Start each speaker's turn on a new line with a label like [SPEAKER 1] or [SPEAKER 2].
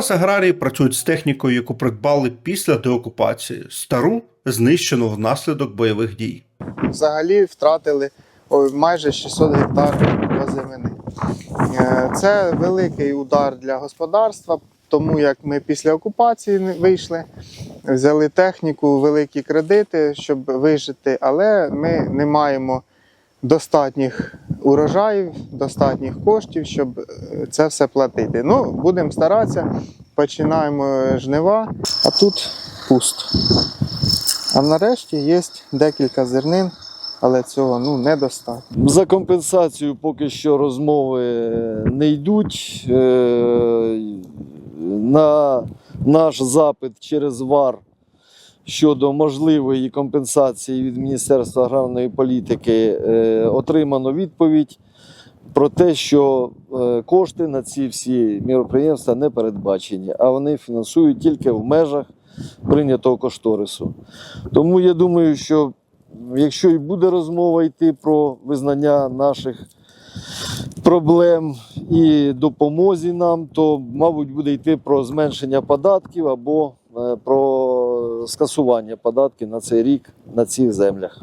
[SPEAKER 1] Зараз аграрії працюють з технікою, яку придбали після деокупації, стару знищену внаслідок бойових дій.
[SPEAKER 2] Взагалі втратили майже 600 гектар озимини. Е, Це великий удар для господарства, тому як ми після окупації вийшли, взяли техніку, великі кредити, щоб вижити, але ми не маємо достатніх урожаїв, достатніх коштів, щоб е, це все платити. Ну, будемо старатися, починаємо жнива, а тут пусто. А нарешті є декілька зернин, але цього ну, недостатньо.
[SPEAKER 3] За компенсацію поки що розмови не йдуть. Е, На наш запит через ВАР щодо можливої компенсації від Міністерства аграрної політики е, отримано відповідь про те, що е, кошти на ці всі міроприємства не передбачені, а вони фінансують тільки в межах прийнятого кошторису. Тому я думаю, що якщо і буде розмова йти про визнання наших проблем і допомозі нам, то, мабуть, буде йти про зменшення податків або е, про скасування податків на цей рік на цих землях.